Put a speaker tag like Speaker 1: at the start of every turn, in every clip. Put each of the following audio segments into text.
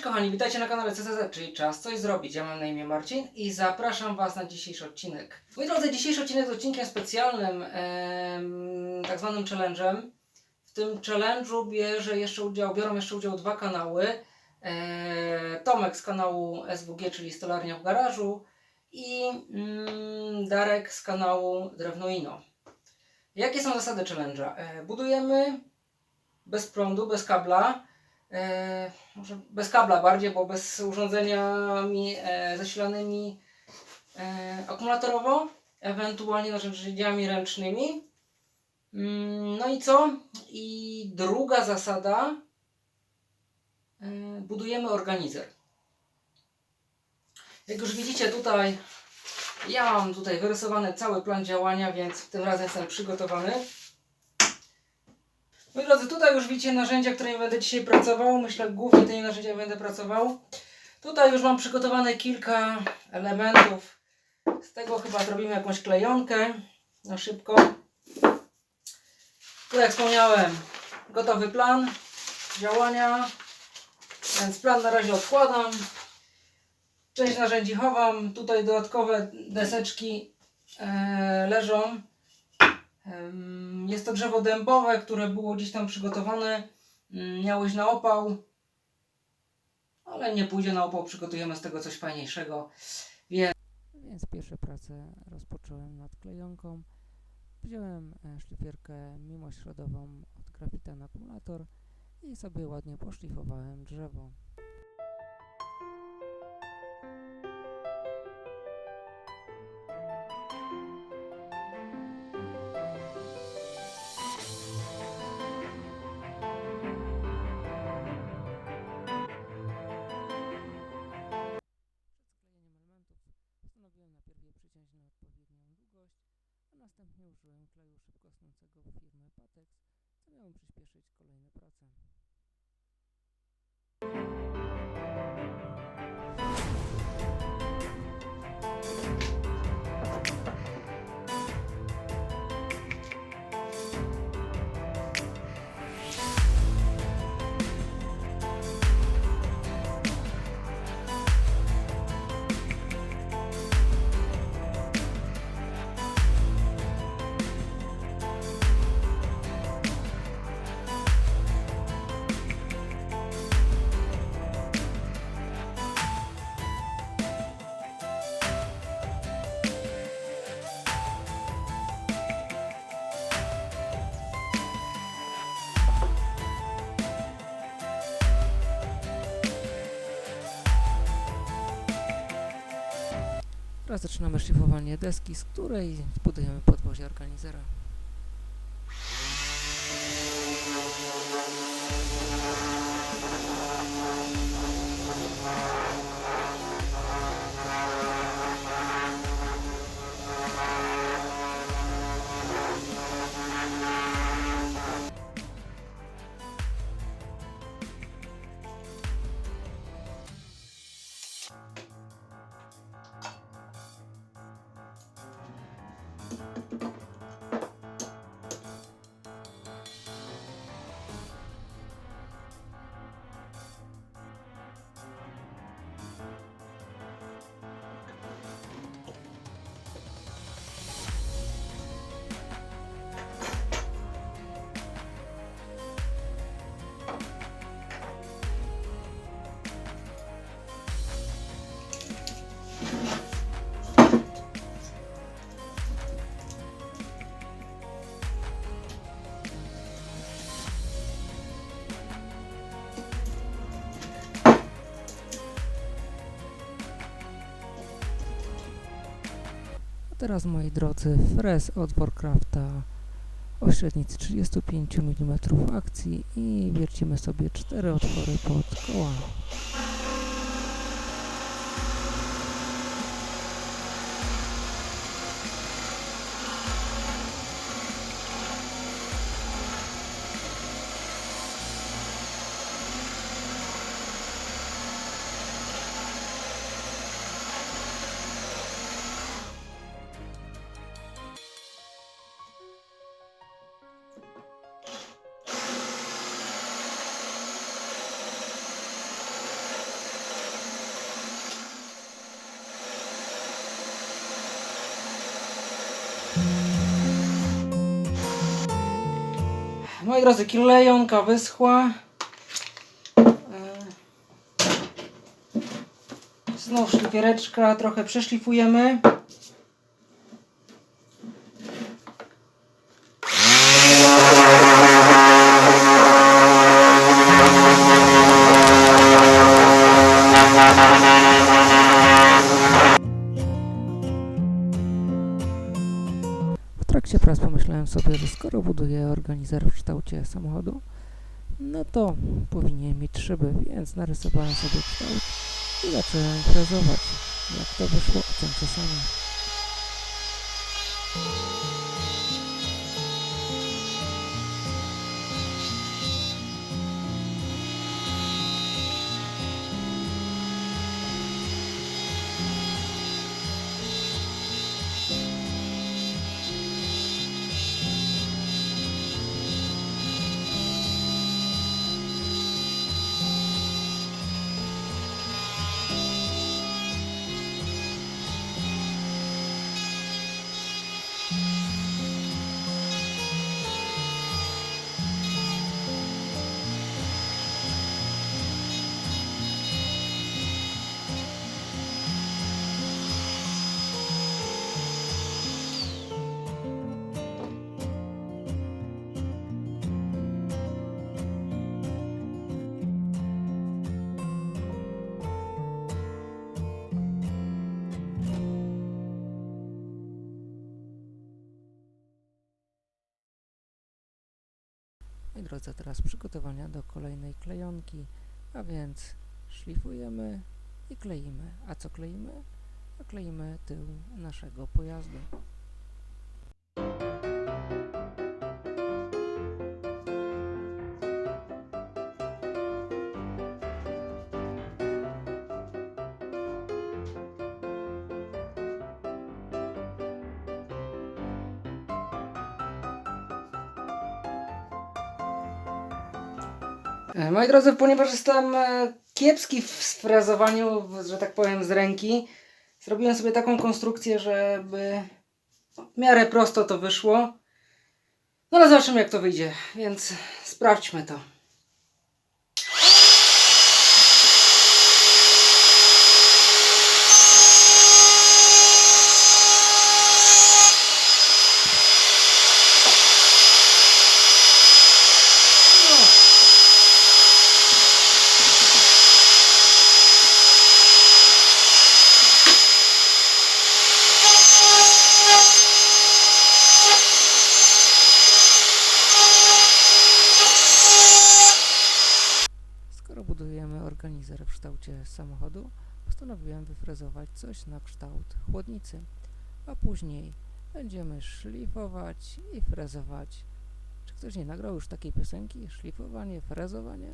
Speaker 1: Cześć kochani, witajcie na kanale CCZ, czyli czas coś zrobić. Ja mam na imię Marcin i zapraszam Was na dzisiejszy odcinek. Moi drodzy, dzisiejszy odcinek jest odcinkiem specjalnym, tak zwanym challenge'em. W tym challenge'u bierze jeszcze udział, biorą jeszcze udział dwa kanały. E, Tomek z kanału SWG, czyli Stolarnia w Garażu i mm, Darek z kanału Drewno Ino. Jakie są zasady challenge'a? E, budujemy bez prądu, bez kabla. E, może bez kabla bardziej, bo bez urządzeniami e, zasilanymi e, akumulatorowo, ewentualnie narzędziami ręcznymi. Mm, no i co? I druga zasada, budujemy organizer. Jak już widzicie tutaj, ja mam tutaj wyrysowany cały plan działania, więc tym razem jestem przygotowany. Moi drodzy, tutaj już widzicie narzędzia, którymi będę dzisiaj pracował. Myślę, głównie tymi narzędziami będę pracował. Tutaj już mam przygotowane kilka elementów. Z tego chyba zrobimy jakąś klejonkę na szybko. Tu jak wspomniałem, gotowy plan działania. Więc plan na razie odkładam. Część narzędzi chowam. Tutaj dodatkowe deseczki e, leżą. Jest to drzewo dębowe, które było gdzieś tam przygotowane. Mm, Miało iść na opał, ale nie pójdzie na opał. Przygotujemy z tego coś fajniejszego.
Speaker 2: Więc pierwsze prace rozpocząłem nad klejonką. Wziąłem e, szlifierkę mimośrodową od grafita na akumulator i sobie ładnie poszlifowałem drzewo. Użyłem kleju szybkosnącego firmy Patex, co miało przyspieszyć kolejne prace. Zaczynamy szlifowanie deski, z której zbudujemy podwozie organizera. Teraz moi drodzy, frez od Warcrafta o średnicy 35 mm akcji i wiercimy sobie cztery otwory pod koła.
Speaker 1: Moi drodzy, klejonka wyschła. E, Znów szlifiereczka, trochę przeszlifujemy.
Speaker 2: W trakcie prac pomyślałem sobie, że skoro buduję organizer w samochodu, no to powinien mieć szyby, więc narysowałem sobie kształt i zacząłem frezować. Jak to wyszło, ocencie sami. Moi drodzy, teraz przygotowania do kolejnej klejonki, a więc szlifujemy i kleimy. A co kleimy? A kleimy tył naszego pojazdu.
Speaker 1: Moi drodzy, ponieważ jestem e, kiepski w sfrezowaniu, w- że tak powiem, z ręki, zrobiłem sobie taką konstrukcję, żeby w miarę prosto to wyszło. No ale zobaczymy jak to wyjdzie, więc sprawdźmy to. No.
Speaker 2: Skoro budujemy organizer w kształcie samochodu, postanowiłem wyfrezować coś na kształt chłodnicy, a później będziemy szlifować i frezować. Czy ktoś nie nagrał już takiej piosenki? Szlifowanie, frezowanie?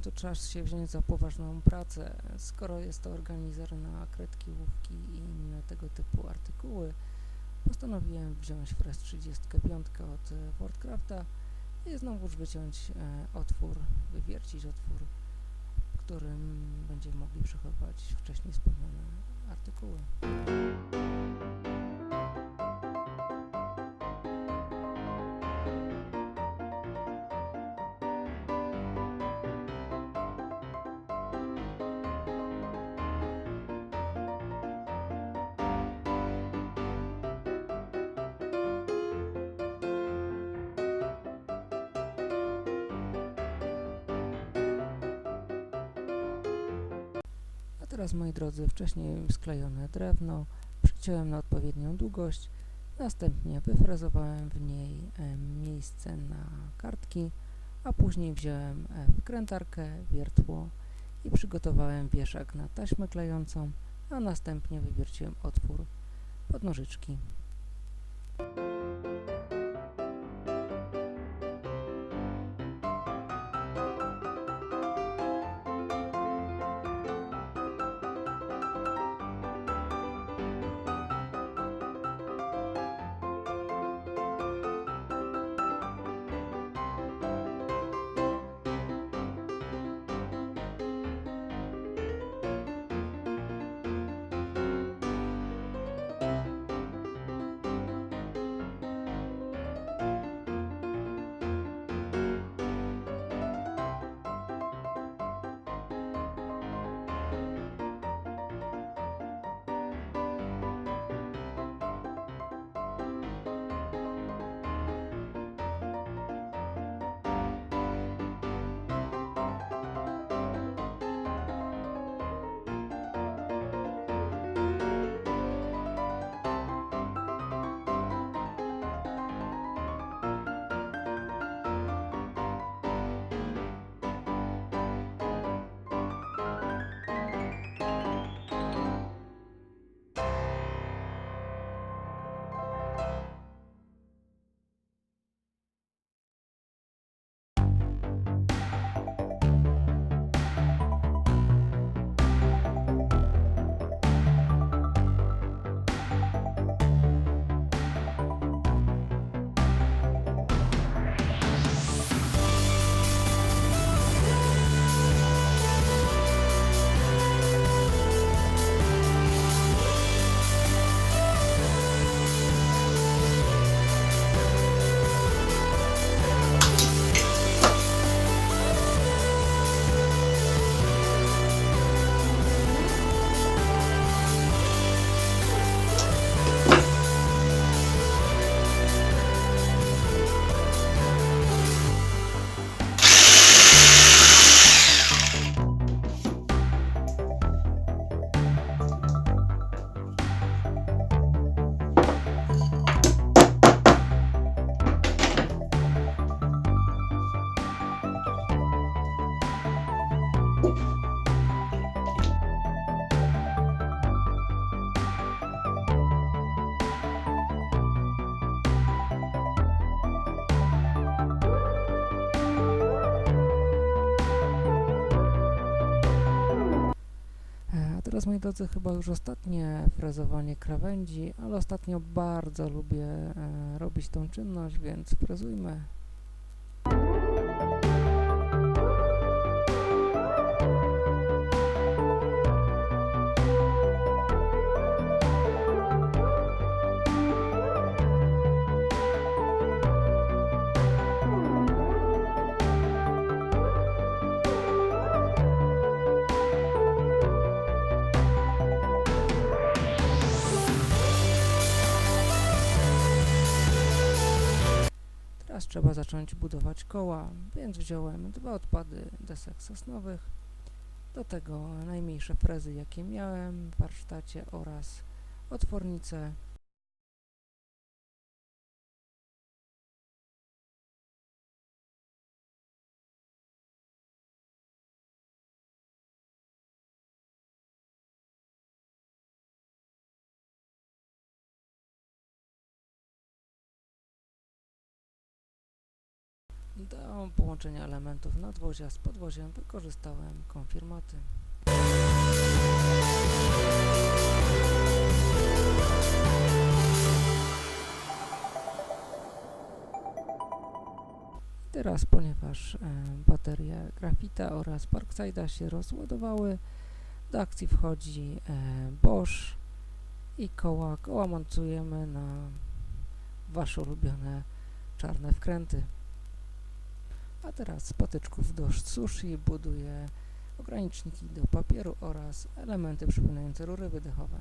Speaker 2: Końcu czas się wziąć za poważną pracę. Skoro jest to organizer na kredki, łówki i inne tego typu artykuły, postanowiłem wziąć Fresh 35 od Wordcrafta i znowuż wyciąć e, otwór, wywiercić otwór, w którym będziemy mogli przechowywać wcześniej wspomniane artykuły. Teraz, moi drodzy, wcześniej sklejone drewno przyciąłem na odpowiednią długość, następnie wyfrezowałem w niej e, miejsce na kartki, a później wziąłem e, wykrętarkę, wiertło i przygotowałem wieszak na taśmę klejącą, a następnie wywierciłem otwór pod nożyczki. Teraz moi drodzy chyba już ostatnie frezowanie krawędzi, ale ostatnio bardzo lubię e, robić tą czynność, więc frezujmy. Trzeba zacząć budować koła, więc wziąłem dwa odpady desek sosnowych, do tego najmniejsze frezy jakie miałem w warsztacie oraz otwornice. Do połączenia elementów nadwozia z podwoziem wykorzystałem konfirmaty. Teraz, ponieważ e, baterie Grafita oraz Parkside'a się rozładowały, do akcji wchodzi e, Bosch i koła. Koła montujemy na Wasze ulubione czarne wkręty. A teraz z patyczków do sushi buduję ograniczniki do papieru oraz elementy przypominające rury wydechowe.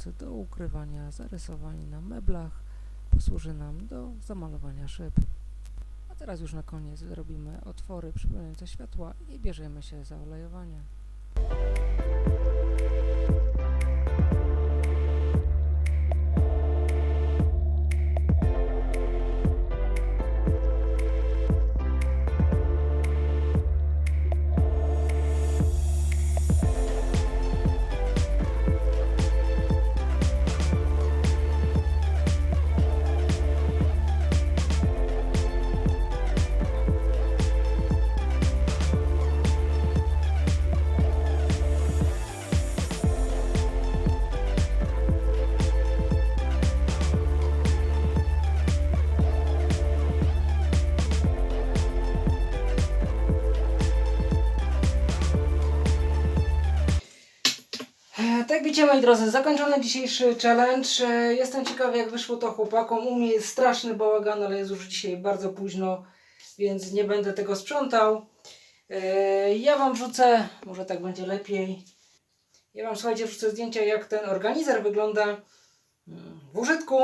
Speaker 2: Służący do ukrywania zarysowań na meblach posłuży nam do zamalowania szyb. A teraz już na koniec zrobimy otwory przypominające światła i bierzemy się za olejowanie.
Speaker 1: Widzicie moi drodzy, zakończony dzisiejszy challenge. E, Jestem ciekawy jak wyszło to chłopakom. U mnie jest straszny bałagan, ale jest już dzisiaj bardzo późno, więc nie będę tego sprzątał. E, Ja Wam wrzucę, może tak będzie lepiej. Ja Wam słuchajcie, wrzucę zdjęcia jak ten organizer wygląda mm, w użytku.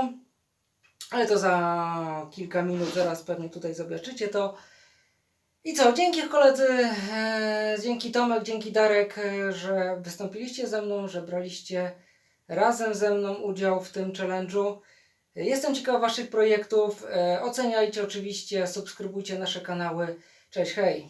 Speaker 1: Ale to za kilka minut, zaraz pewnie tutaj zobaczycie to. I co, dzięki koledzy, e, dzięki Tomek, dzięki Darek, e, że wystąpiliście ze mną, że braliście razem ze mną udział w tym challenge'u. Jestem ciekaw Waszych projektów. E, oceniajcie oczywiście, subskrybujcie nasze kanały. Cześć, hej!